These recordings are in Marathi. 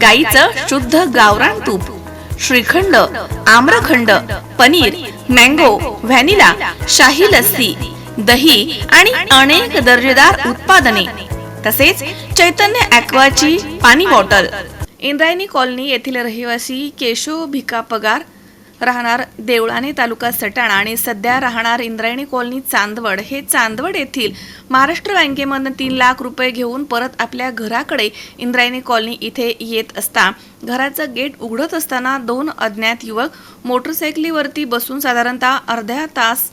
गाईचं शुद्ध गावरान तूप श्रीखंड आम्रखंड पनीर मँगो व्हॅनिला शाही लस्सी दही आणि अनेक दर्जेदार उत्पादने. तसेच चैतन्य ॲक्वाची पाणी बॉटल. इंद्रायणी कॉलनी येथील रहिवासी केशव भिका पगार राहणार देवळाणे तालुका सटाणा आणि सध्या राहणार इंद्रायणी कॉलनी चांदवड. हे चांदवड येथील महाराष्ट्र बँकेमधून तीन लाख रुपये घेऊन परत आपल्या घराकडे इंद्रायणी कॉलनी इथे येत असता घराचं गेट उघडत असताना दोन अज्ञात युवक मोटरसायकलीवरती बसून साधारणतः अर्ध्या तास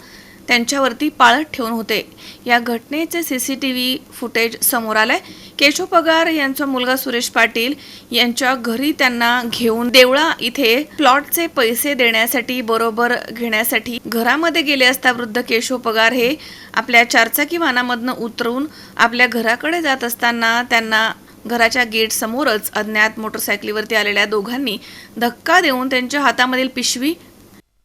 त्यांच्यावरती पाळत ठेवून होते. या घटनेचे C C T V footage समोर आलंय. केशव पगार यांचा मुलगा सुरेश पाटील यांच्या घरी त्यांना घेऊन देवळा इथे प्लॉटचे पैसे देण्यासाठी बरोबर घेण्यासाठी घरामध्ये गेले असता वृद्ध केशव पगार हे आपल्या चारचाकी वाहनामधनं उतरून आपल्या घराकडे जात असताना त्यांना घराच्या गेट समोरच अज्ञात मोटरसायकलीवरती आलेल्या दोघांनी धक्का देऊन त्यांच्या हातामधील पिशवी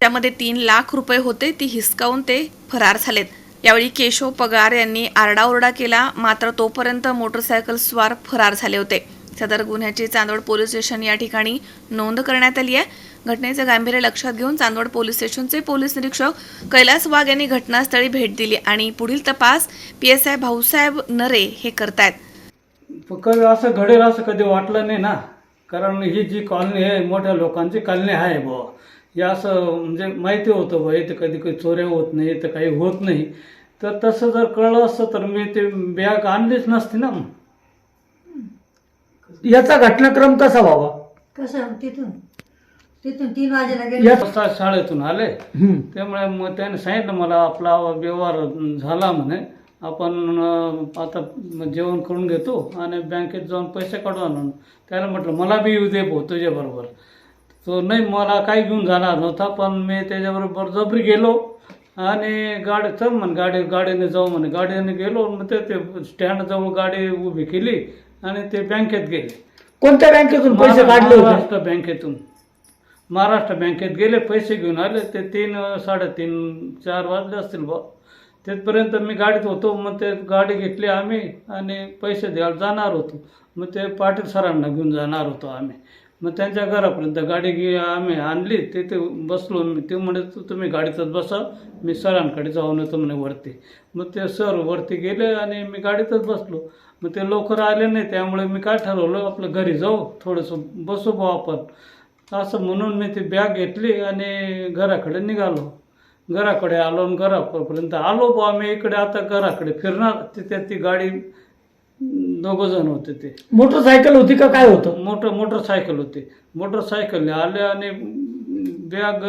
त्यामध्ये तीन लाख रुपये होते ती हिसकावून ते फरार झालेत. यावेळी केशव पगार यांनी आरडाओरडा केला मात्र तोपर्यंत मोटरसायकल स्वार फरार झाले होते. सदर गुन्ह्याची चांदवड पोलीस स्टेशन या ठिकाणी नोंद करण्यात आली आहे. घटनेचं गांभीर्य लक्षात घेऊन चांदवड पोलीस स्टेशनचे पोलीस निरीक्षक कैलास वाघ यांनी घटनास्थळी भेट दिली आणि पुढील तपास पी एस आय भाऊसाहेब नरे हे करतायत. कधी असं घडेल असं कधी वाटलं नाही ना. कारण ही जी कॉलनी आहे मोठ्या लोकांची कॉलनी आहे बुवा. हे असं म्हणजे माहिती होतं बुवा इथं कधी काही चोऱ्या होत नाही इथं काही होत नाही. तर तसं जर कळलं असतं तर मी ते बॅग आणलीच नसती ना याचा घटनाक्रम कसा व्हावा? कसं? तिथून. तिथून तीन वाजेला गेले. या वाजता शाळेतून आले. हम्म. त्यामुळे मग त्याने सांगितलं मला आपला व्यवहार झाला म्हणे. आपण अं, आता जेवण करून घेतो आणि बँकेत जाऊन पैसे काढू आणून. त्याला म्हटलं मला बी येऊ दे भाऊ तुझ्याबरोबर तो नाही मला काही घेऊन जाणार नव्हता पण मी त्याच्याबरोबर जबरी गेलो आणि गाडी चल म्हणे गाडी गाडीने जाऊ म्हणे. गाडीने गेलो मग ते ते स्टँडजवळ गाडी उभी केली आणि ते बँकेत गेले. कोणत्या बँकेतून पैसे काढले महाराष्ट्र बँकेतून. महाराष्ट्र बँकेत गेले पैसे घेऊन आले. ते तीन साडेतीन चार वाजले असतील बा तिथपर्यंत मी गाडीत होतो मग ते गाडी घेतली आम्ही आणि पैसे द्यायला जाणार होतो. मग ते पाटील सरांना घेऊन जाणार होतो आम्ही. मग त्यांच्या घरापर्यंत गाडी घे आम्ही आणली तिथे बसलो. मी ते म्हणे तुम्ही गाडीतच बसा मी सरांकडे जाऊन येतो म्हणे वरती. मग ते सर वरती गेले आणि मी गाडीतच बसलो. मग ते लवकर आले नाही त्यामुळे मी काय ठरवलं आपलं घरी जाऊ थोडंसं बसू भाऊ आपण. असं म्हणून मी ती बॅग घेतली आणि घराकडे निघालो. घराकडे आलो आणि घरापर्यंत आलो बा मी इकडे आता घराकडे फिरणार तिथे ती गाडी दोघं जण होते ते. मोटरसायकल होती का? काय होतं? मोटर मोटरसायकल होती. मोटरसायकलने आले आणि बॅग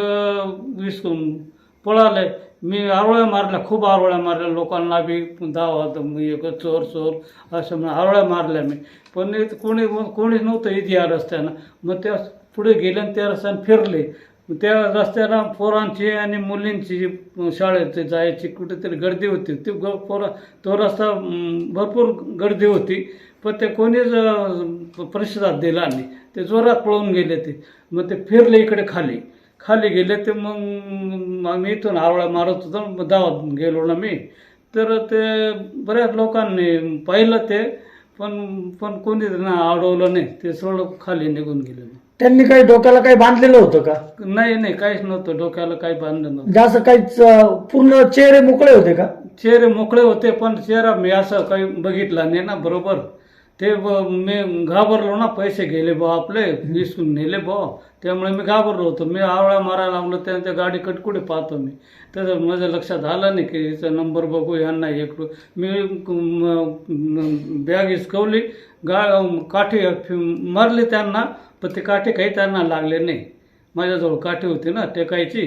विसरून पळाले. मी आरोळ्या मारल्या खूप आरोळ्या मारल्या. लोकांना बी धावा एक चोर चोर असं म्हणून आरोळ्या मारल्या मी. पण कोणी कोणीच नव्हतं इथे या रस्त्यानं. मग त्या पुढे गेले आणि त्या रस्त्यानं फिरले. त्या रस्त्याला पोरांची आणि मुलींची जी शाळेत जायची कुठेतरी गर्दी होती. ती ग पोरा तो रस्ता भरपूर गर्दी होती. पण ते कोणीच अं, प्रतिसाद दिला नाही. ते जोरात पळून गेले ते. मग ते फिरले इकडे खाली. खाली गेले ते मग मी इथून आवळा मारत होतो. मग धावत गेलो ना मी. तर ते बऱ्याच लोकांनी पाहिलं ते पण पण कोणी ना अडवलं नाही. ते सोडं खाली निघून गेले. त्यांनी काही डोक्याला काही बांधलेलं होतं का? नाही नाही काहीच नव्हतं. डोक्याला काही बांधलं नव्हतं. जास्त काहीच अं, पूर्ण चेहरे मोकळे होते का? चेहरे मोकळे होते पण चेहरा मी असं काही बघितला नाही ना बरोबर? ते ब- मी घाबरलो ना पैसे गेले बा आपले विसरून नेले बा. त्यामुळे मी घाबरलो होतो. मी आवळा मारायला लागलो त्यांच्या गाडी कटकुडे पाहतो मी? त्याचं माझ्या लक्षात आलं नाही की याचा नंबर बघू यांना एक मी बॅग हिसकवली गा काठी मारली त्यांना पण ते काठी काही त्यांना लागले नाही. माझ्याजवळ काठी होती ना टेकायची.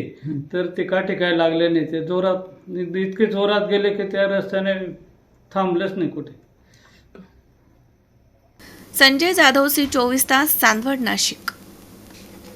तर ते काठी काही लागले नाही. ते जोरात इतके जोरात गेले की त्या रस्त्याने थांबलेच नाही कुठे. संजय जाधव सी चोवीस तास चांदवड नाशिक.